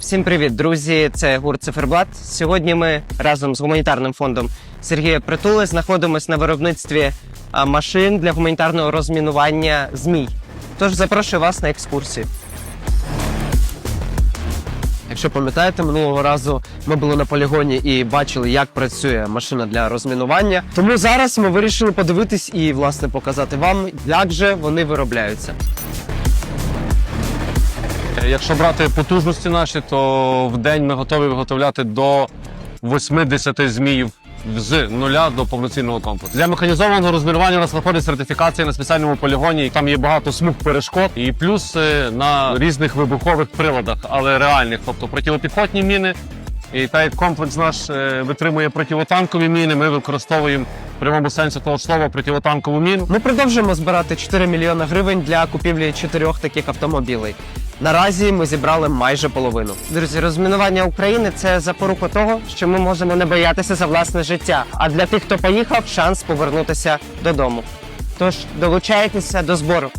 Всім привіт, друзі! Це гурт Циферблат. Сьогодні ми разом з гуманітарним фондом Сергія Притули знаходимося на виробництві машин для гуманітарного розмінування змій. Тож запрошую вас на екскурсію. Якщо пам'ятаєте, минулого разу ми були на полігоні і бачили, як працює машина для розмінування. Тому зараз ми вирішили подивитись і власне показати вам, як же вони виробляються. Якщо брати потужності наші, то в день ми готові виготовляти до 80 зміїв з нуля до повноцінного комплексу. Для механізованого розмінування у нас проходить сертифікація на спеціальному полігоні. Там є багато смуг перешкод і плюс на різних вибухових приладах, але реальних, тобто протипіхотні міни. І так як комплекс наш е, витримує противотанкові міни, ми використовуємо в прямому сенсі того слова противотанкову міну. Ми продовжуємо збирати 4 мільйони гривень для купівлі чотирьох таких автомобілей. Наразі ми зібрали майже половину. Друзі, розмінування України це запорука того, що ми можемо не боятися за власне життя. А для тих, хто поїхав, шанс повернутися додому. Тож долучайтеся до збору.